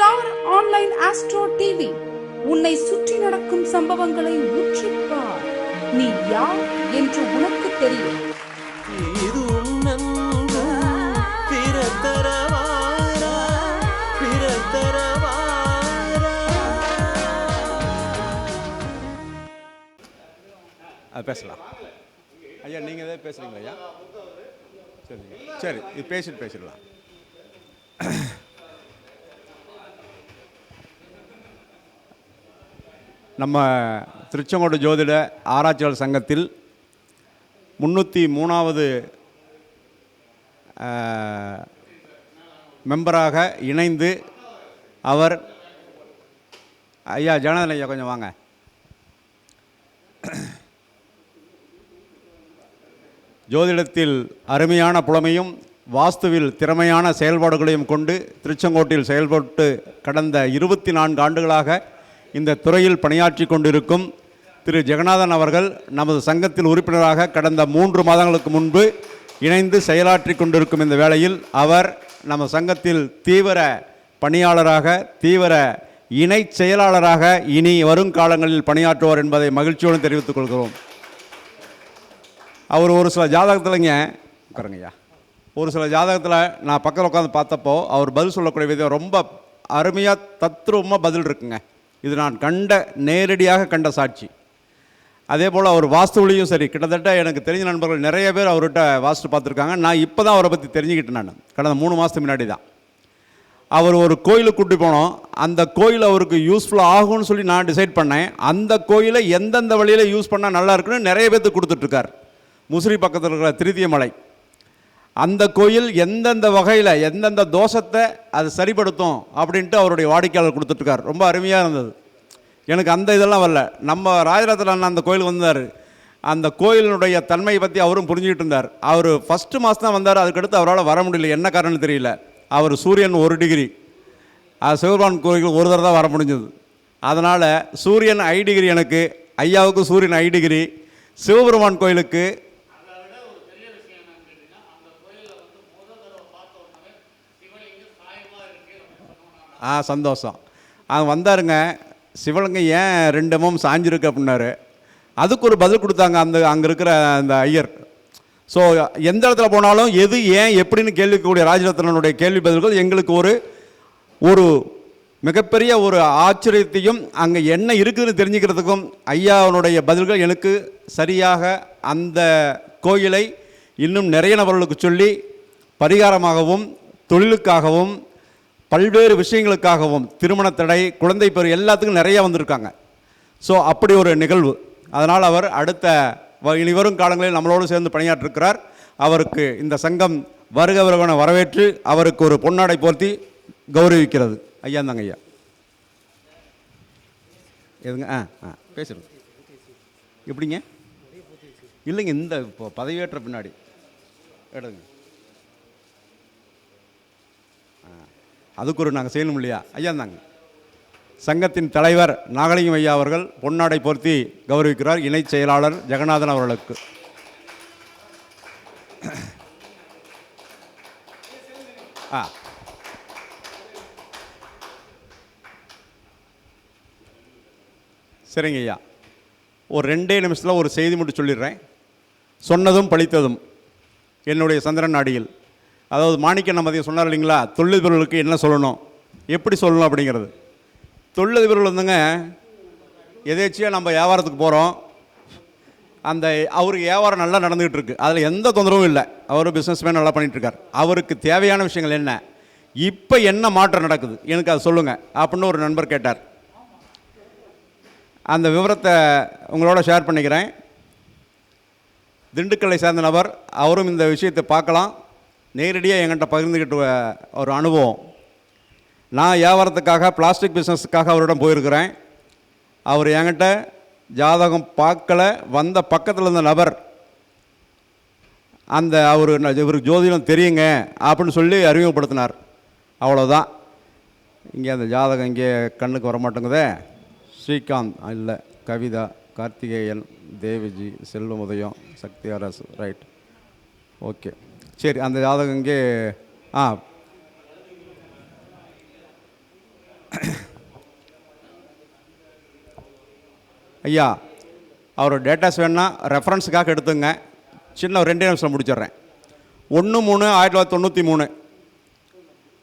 Star online astro TV. உன்னை சுற்றி நடக்கும் சம்பவங்களை உற்றிப்பார் நீ யார் என்று உனக்கு தெரியும். இது உன்னன்பு பிறத்தரவாரா பிறத்தரவாரா. அது பேசலாம். ஐயா நீங்கள் எதாவது பேசுகிறீங்களா ஐயா? சரி சரி இது பேசிட்டு பேசிடலாம். நம்ம திருச்செங்கோடு ஜோதிட ஆராய்ச்சியாளர் சங்கத்தில் முந்நூற்றி மூணாவது மெம்பராக இணைந்து அவர் ஐயா ஜனதன் ஐயா கொஞ்சம் வாங்க. ஜோதிடத்தில் அருமையான புலமையும் வாஸ்துவில் திறமையான செயல்பாடுகளையும் கொண்டு திருச்செங்கோட்டில் செயல்பட்டு கடந்த இருபத்தி நான்கு ஆண்டுகளாக இந்த துறையில் பணியாற்றி கொண்டிருக்கும் திரு ஜெகநாதன் அவர்கள் நமது சங்கத்தில் உறுப்பினராக கடந்த மூன்று மாதங்களுக்கு முன்பு இணைந்து செயலாற்றி கொண்டிருக்கும் இந்த வேளையில் அவர் நம்ம சங்கத்தில் தீவிர பணியாளராக தீவிர இணை செயலாளராக இனி வருங்காலங்களில் பணியாற்றுவார் என்பதை மகிழ்ச்சியோடு தெரிவித்துக் கொள்கிறோம். அவர் ஒரு சில ஜாதகத்தில்ங்க உட்காருங்கய்யா ஒரு சில ஜாதகத்தில் நான் பக்கத்தில் உட்காந்து பார்த்தப்போ அவர் பதில் சொல்லக்கூடிய விதம் ரொம்ப அருமையாக தத்ரூபமாக பதில் இருக்குங்க. இது நான் கண்ட நேரடியாக கண்ட சாட்சி. அதே போல் அவர் வாஸ்துவிலையும் சரி. கிட்டத்தட்ட எனக்கு தெரிஞ்ச நண்பர்கள் நிறைய பேர் அவர்கிட்ட வாஸ்து பார்த்துருக்காங்க. நான் இப்போ தான் அவரை பற்றி தெரிஞ்சுக்கிட்டேன் நான். கடந்த மூணு மாதத்துக்கு முன்னாடி தான். அவர் ஒரு கோயிலுக்கு கூட்டி போனோம். அந்த கோயில் அவருக்கு யூஸ்ஃபுல்லாக ஆகும்னு சொல்லி நான் டிசைட் பண்ணேன். அந்த கோயிலை எந்தெந்த வழியில் யூஸ் பண்ணால் நல்லா இருக்குன்னு நிறைய பேர்த்துக்கு கொடுத்துட்ருக்கார் முசிறி பக்கத்தில் இருக்கிற திருத்திய மலை. அந்த கோயில் எந்தெந்த வகையில் எந்தெந்த தோஷத்தை அது சரிப்படுத்தும் அப்படின்ட்டு அவருடைய வாடிக்கையாளர் கொடுத்துட்ருக்கார். ரொம்ப அருமையாக இருந்தது. எனக்கு அந்த இதெல்லாம் வரல. நம்ம ராஜரத்ன அண்ணன் அந்த கோயில் வந்தார். அந்த கோயிலினுடைய தன்மையை பற்றி அவரும் புரிஞ்சுக்கிட்டு இருந்தார். அவர் ஃபஸ்ட்டு மாதம் தான் வந்தார். அதுக்கடுத்து அவரால் வர முடியல. என்ன காரணம்னு தெரியல. அவர் சூரியன் ஒரு டிகிரி அது சிவபெருமான் கோயில் ஒரு தடவை தான் வர முடிஞ்சது. அதனால் சூரியன் ஐ டிகிரி எனக்கு ஐயாவுக்கு சூரியன் ஐ டிகிரி சிவபெருமான் கோயிலுக்கு ஆ சந்தோஷம். அவன் வந்தாருங்க சிவலிங்கம் ஏன் ரெண்டு எம்எம் சாஞ்சிருக்கு? அப்படின்னாரு. அதுக்கு ஒரு பதில் கொடுத்தாங்க அந்த அங்கே இருக்கிற அந்த ஐயர். ஸோ எந்த இடத்துல போனாலும் எது ஏன் எப்படின்னு கேள்விக்கூடிய ராஜரத்னனுடைய கேள்வி பதில்கள் எங்களுக்கு ஒரு ஒரு மிகப்பெரிய ஒரு ஆச்சரியத்தையும் அங்கே என்ன இருக்குதுன்னு தெரிஞ்சுக்கிறதுக்கும் ஐயாவனுடைய பதில்கள் எனக்கு சரியாக அந்த கோயிலை இன்னும் நிறைய நபர்களுக்கு சொல்லி பரிகாரமாகவும் தொழிலுக்காகவும் பல்வேறு விஷயங்களுக்காகவும் திருமண தடை குழந்தை பெரு எல்லாத்துக்கும் நிறையா வந்திருக்காங்க. ஸோ அப்படி ஒரு நிகழ்வு. அதனால் அவர் அடுத்த வ- இனி வரும் காலங்களில் நம்மளோடு சேர்ந்து பணியாற்றிருக்கிறார். அவருக்கு இந்த சங்கம் வருக வருவன வரவேற்று அவருக்கு ஒரு பொன்னாடை போர்த்தி கௌரவிக்கிறது. ஐயா தாங்க ஐயா. எதுங்க? ஆ ஆ பேசுங்க எப்படிங்க? இல்லைங்க இந்த இப்போ பதவியேற்ற பின்னாடி. எடுங்க. அதுக்கு ஒரு நாங்கள் செய்யணும் இல்லையா? ஐயா தாங்க சங்கத்தின் தலைவர் நாகலிங்கம் ஐயா அவர்கள் பொன்னாடை பொருத்தி கௌரவிக்கிறார் இணைச் செயலாளர் ஜெகநாதன் அவர்களுக்கு. ஆ. சரிங்க ஐயா. ஒரு ரெண்டே நிமிஷத்தில் ஒரு செய்தி மட்டும் சொல்லிடுறேன். சொன்னதும் பழித்ததும். என்னுடைய சந்திரன் நாடியில் அதாவது மாணிக்க நம்ம சொன்னார் இல்லைங்களா? தொழிலதிபர்களுக்கு என்ன சொல்லணும்? எப்படி சொல்லணும் அப்படிங்கிறது. தொழிலதிபர்கள் வந்துங்க எதேச்சியாக நம்ம வியாபாரத்துக்கு போகிறோம் அந்த அவருக்கு வியாபாரம் நல்லா நடந்துகிட்டு இருக்கு. அதில் எந்த தொந்தரவும் இல்லை. அவர் பிஸ்னஸ்மேன் நல்லா பண்ணிகிட்ருக்கார் அவருக்கு தேவையான விஷயங்கள் என்ன? இப்போ என்ன மாற்றம் நடக்குது? எனக்கு அதை சொல்லுங்கள் அப்படின்னு ஒரு நண்பர் கேட்டார். அந்த விவரத்தை உங்களோட ஷேர் பண்ணிக்கிறேன். திண்டுக்கல்லை சேர்ந்த நபர் அவரும் இந்த விஷயத்தை பார்க்கலாம். நேரடியாக என்கிட்ட பகிர்ந்துக்கிட்ட ஒரு அனுபவம். நான் வியாபாரத்துக்காக பிளாஸ்டிக் பிஸ்னஸுக்காக அவரிடம் போயிருக்கிறேன். அவர் என்கிட்ட ஜாதகம் பார்க்கல. வந்த பக்கத்தில் இருந்த நபர் அந்த அவர் இவருக்கு ஜோதிடம் தெரியுங்க அப்படின்னு சொல்லி அறிமுகப்படுத்தினார். அவ்வளோதான் இங்கே அந்த ஜாதகம் இங்கே கண்ணுக்கு வர மாட்டேங்குதே ஸ்ரீகாந்த் இல்லை கவிதா கார்த்திகேயன் தேவிஜி செல்வம் உதயம் சக்தி அரசு ரைட் ஓகே. சரி அந்த ஜாதகம் இங்கே ஆ. ஐயா அவரோட டேட்டாஸ் வேணால் ரெஃபரன்ஸுக்காக எடுத்துங்க. சின்ன ரெண்டே நிமிஷம் முடிச்சிடுறேன். ஒன்று மூணு ஆயிரத்தி தொள்ளாயிரத்தி தொண்ணூற்றி மூணு.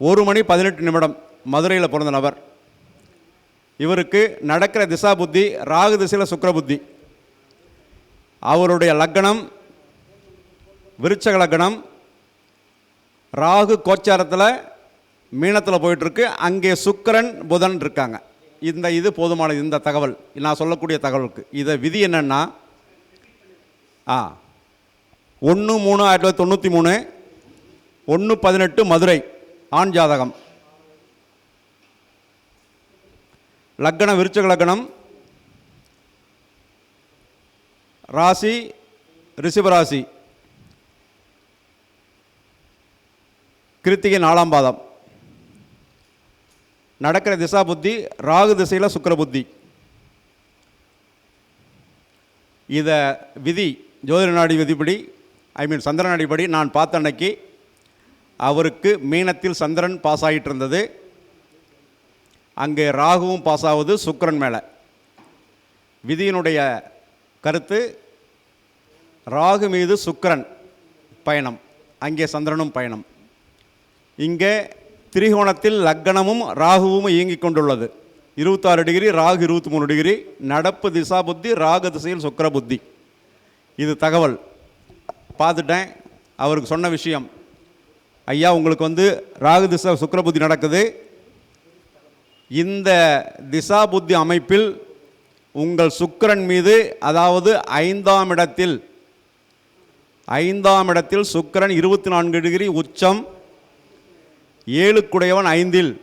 ஒரு மணி பதினெட்டு நிமிடம் மதுரையில் பிறந்த நபர். இவருக்கு நடக்கிற திசா புத்தி ராகு திசையில் சுக்கர புத்தி. அவருடைய லக்னம் விருச்சக லக்னம் ராகு கோச்சாரத்தில் மீனத்தில் போயிட்டுருக்கு. அங்கே சுக்கரன் புதன் இருக்காங்க. இந்த இது போதுமானது இந்த தகவல். நான் சொல்லக்கூடிய தகவலுக்கு. இதை விதி என்னென்னா ஆ ஒன்று மூணு ஆயிரத்தி தொள்ளாயிரத்தி தொண்ணூற்றி மூணு ஒன்று பதினெட்டு மதுரை ஆண் ஜாதகம். லக்னம் விருச்சக லக்னம் ராசி ரிஷபராசி கிருத்திகை நாலாம் பாதம். நடக்கிற திசா புத்தி ராகு திசையில் சுக்கர புத்தி. இதை விதி ஜோதிட நாடி விதிப்படி ஐ மீன் சந்திரன் அடிப்படி நான் பார்த்த அன்னைக்கு அவருக்கு மீனத்தில் சந்திரன் பாஸ் ஆகிட்டு இருந்தது அங்கே ராகுவும் பாஸ் ஆகுது சுக்கரன் மேலே. விதியினுடைய கருத்து ராகு மீது சுக்கரன் பயணம் அங்கே சந்திரனும் பயணம். இங்கே திரிகோணத்தில் லக்னமும் ராகுவும் இயங்கிக் கொண்டுள்ளது. இருபத்தாறு டிகிரி ராகு இருபத்தி மூணு டிகிரி நடப்பு திசா புத்தி ராகு திசையில் சுக்கிர புத்தி. இது தகவல். பார்த்துட்டேன். அவருக்கு சொன்ன விஷயம். ஐயா உங்களுக்கு வந்து ராகு திசா சுக்கிர புத்தி நடக்குது. இந்த திசா புத்தி அமைப்பில் உங்கள் சுக்கிரன் மீது அதாவது ஐந்தாம் இடத்தில் ஐந்தாம் இடத்தில் சுக்கிரன் இருபத்தி நான்கு டிகிரி உச்சம் ஏழுக்குடையவன் ஐந்தில்.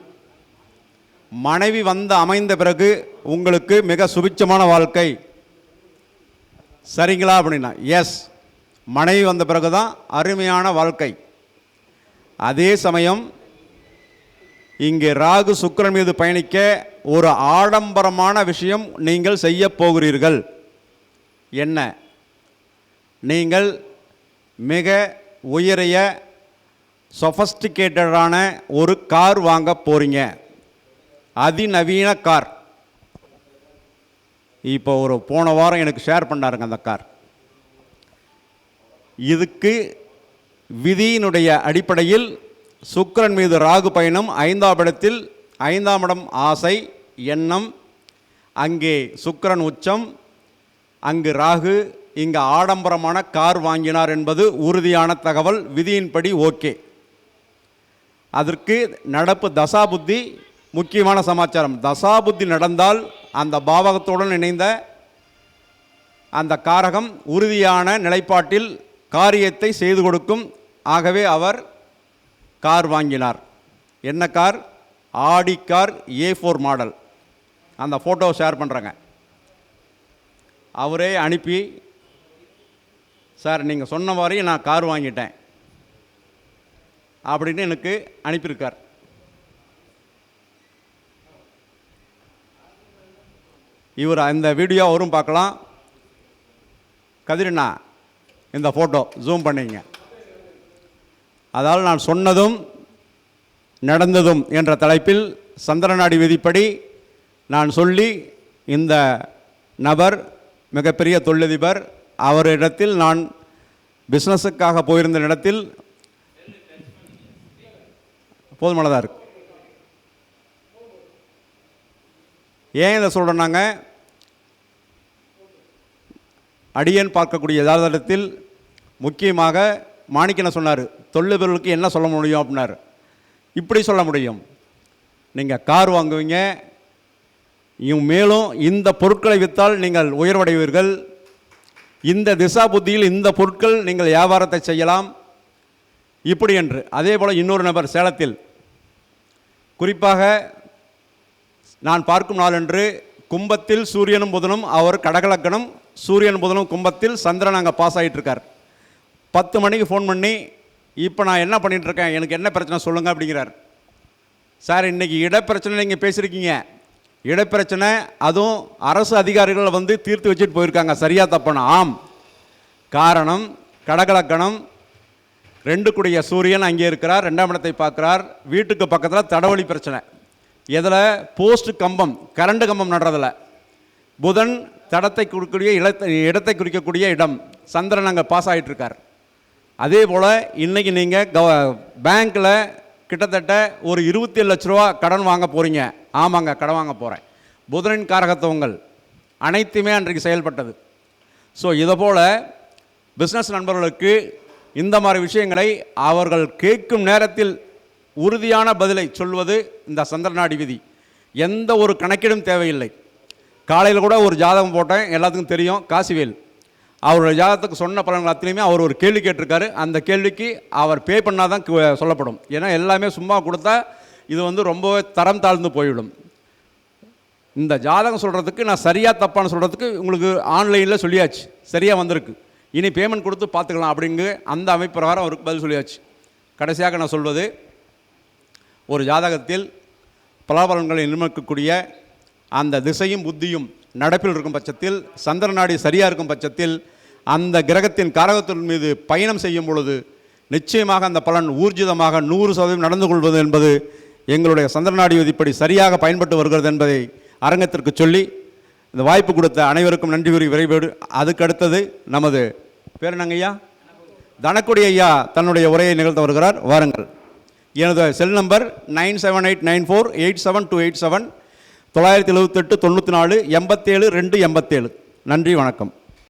மனைவி வந்து அமைந்த பிறகு உங்களுக்கு மிக சுபிச்சமான வாழ்க்கை. சரிங்களா அப்படின்னா எஸ் மனைவி வந்த பிறகு தான் அருமையான வாழ்க்கை. அதே சமயம் இங்கே ராகு சுக்கிரன் மீது பயணிக்க ஒரு ஆடம்பரமான விஷயம் நீங்கள் செய்ய போகிறீர்கள். என்ன? நீங்கள் மிக உயரிய சொஃபஸ்டிகேட்டடான ஒரு கார் வாங்க போகிறீங்க அதிநவீன கார். இப்போ ஒரு போன வாரம் எனக்கு ஷேர் பண்ணாருங்க அந்த கார். இதுக்கு விதியினுடைய அடிப்படையில் சுக்கரன் மீது ராகு பயணம் ஐந்தாம் இடத்தில் ஐந்தாம் இடம் ஆசை எண்ணம் அங்கே சுக்கரன் உச்சம் அங்கு ராகு இங்கு ஆடம்பரமான கார் வாங்கினார் என்பது உறுதியான தகவல் விதியின்படி ஓகே. அதற்கு நடப்பு தசாபுத்தி முக்கியமான சமாச்சாரம். தசாபுத்தி நடந்தால் அந்த பாவகத்துடன் இணைந்த அந்த காரகம் உறுதியான நிலைப்பாட்டில் காரியத்தை செய்து கொடுக்கும். ஆகவே அவர் கார் வாங்கினார். என்ன car? Audi car A four model. அந்த ஃபோட்டோ ஷேர் பண்ணுறேங்க அவரே அனுப்பி சார் நீங்கள் சொன்ன மாதிரி நான் கார் வாங்கிட்டேன். அப்படின்னு எனக்கு அனுப்பியிருக்கார். இவர் அந்த வீடியோ அவரும் பார்க்கலாம். கதிரண்ணா இந்த ஃபோட்டோ ஜூம் பண்ணிங்க. அதால் நான் சொன்னதும் நடந்ததும் என்ற தலைப்பில் சந்திரநாடி விதிப்படி நான் சொல்லி இந்த நபர் மிகப்பெரிய தொழிலதிபர் அவரிடத்தில் நான் பிஸ்னஸுக்காக போயிருந்த இடத்தில் போதுமானதாக இருக்கு. ஏன் இதை சொல்கிறேன்னாங்க அடியன் பார்க்கக்கூடிய யதார்த்தத்தில் முக்கியமாக மாணிக்கன சொன்னார் தொழிலதிபர்களுக்கு என்ன சொல்ல முடியும் அப்படின்னார். இப்படி சொல்ல முடியும். நீங்கள் கார் வாங்குவீங்க மேலும் இந்த பொருட்களை விற்றால் நீங்கள் உயர்வடைவீர்கள். இந்த திசா புத்தியில் இந்த பொருட்கள் நீங்கள் வியாபாரத்தை செய்யலாம். இப்படி என்று. அதே போல் இன்னொரு நபர் சேலத்தில். குறிப்பாக நான் பார்க்கும் நாளன்று கும்பத்தில் சூரியனும் புதனும் அவர் கடகலக்கணம் சூரியன் புதனும் கும்பத்தில் சந்திரன் அங்கே பாஸ் ஆகிட்டு இருக்கார் பத்து மணிக்கு ஃபோன் பண்ணி இப்போ நான் என்ன பண்ணிகிட்ருக்கேன் எனக்கு என்ன பிரச்சனை? சொல்லுங்கள் அப்படிங்கிறார். சார் இன்னைக்கு இடப்பிரச்சனை நீங்கள் பேசியிருக்கீங்க. இடப்பிரச்சனை அதுவும் அரசு அதிகாரிகள் வந்து தீர்த்து வச்சுட்டு போயிருக்காங்க. சரியாக தப்பான ஆம். காரணம் கடகலக்கணம் ரெண்டு கூடிய சூரியன் அங்கே இருக்கிறார் ரெண்டாம் இடத்தை பார்க்குறார். வீட்டுக்கு பக்கத்தில் தடவழி பிரச்சனை. இதில் போஸ்ட் கம்பம் கரண்ட் கம்பம் நடுறதில்ல புதன் தடத்தை குறிக்கக்கூடிய இடத்தை இடத்தை குறிக்கக்கூடிய இடம். சந்திரன் அங்கே பாஸ் ஆகிட்டுருக்கார் அதே போல் இன்றைக்கி நீங்கள் கவ பேங்க்கில் கிட்டத்தட்ட ஒரு இருபத்தி ஏழு லட்ச ரூபா கடன் வாங்க போகிறீங்க ஆமாங்க கடன் வாங்க போகிறேன் புதனின் காரகத்துவங்கள் அனைத்துமே அன்றைக்கு செயல்பட்டது. ஸோ இதை போல் பிஸ்னஸ் நண்பர்களுக்கு இந்த மாதிரி விஷயங்களை அவர்கள் கேட்கும் நேரத்தில் உறுதியான பதிலை சொல்வது இந்த சந்திரநாடி விதி. எந்த ஒரு கணக்கிடும் தேவையில்லை. காலையில் கூட ஒரு ஜாதகம் போட்டேன் எல்லாத்துக்கும் தெரியும் காசிவேல். அவருடைய ஜாதகத்துக்கு சொன்ன பலன்கள் அத்தனையுமே அவர் ஒரு கேள்வி கேட்டிருக்காரு. அந்த கேள்விக்கு அவர் பே பண்ணால் தான் சொல்லப்படும். ஏன்னா எல்லாமே சும்மா கொடுத்தா இது வந்து ரொம்பவே தரம் தாழ்ந்து போய்விடும். இந்த ஜாதகம் சொல்கிறதுக்கு நான் சரியாக தப்பான்னு சொல்கிறதுக்கு உங்களுக்கு ஆன்லைனில் சொல்லியாச்சு. சரியாக வந்திருக்கு. இனி பேமெண்ட் கொடுத்து பார்த்துக்கலாம் அப்படிங்கு அந்த அமைப்பு பிரகாரம் அவருக்கு பதில் சொல்லியாச்சு. கடைசியாக நான் சொல்வது ஒரு ஜாதகத்தில் பலாபலன்களை நிர்ணயிக்கக்கூடிய அந்த திசையும் புத்தியும் நடப்பில் இருக்கும் பட்சத்தில் சந்திர நாடி சரியாக இருக்கும் பட்சத்தில் அந்த கிரகத்தின் காரகத்தின் மீது பயணம் செய்யும் பொழுது நிச்சயமாக அந்த பலன் ஊர்ஜிதமாக நூறு சதவீதம் நடந்து கொள்வது என்பது எங்களுடைய சந்திரநாடி விதிப்படி சரியாக பயன்பட்டு வருகிறது என்பதை அரங்கத்திற்கு சொல்லி இந்த வாய்ப்பு கொடுத்த அனைவருக்கும் நன்றி கூறி விரைவேடு அதுக்கடுத்தது நமது பேர் என்னங்கய்யா தனக்குடி ஐயா தன்னுடைய உரையை நிகழ்த்த வருகிறார். வாருங்கள். எனது cell number nine seven eight nine four eight seven two eight seven தொள்ளாயிரத்தி எழுபத்தெட்டு தொண்ணூற்றி நாலு எண்பத்தேழு ரெண்டு எண்பத்தேழு. நன்றி வணக்கம்.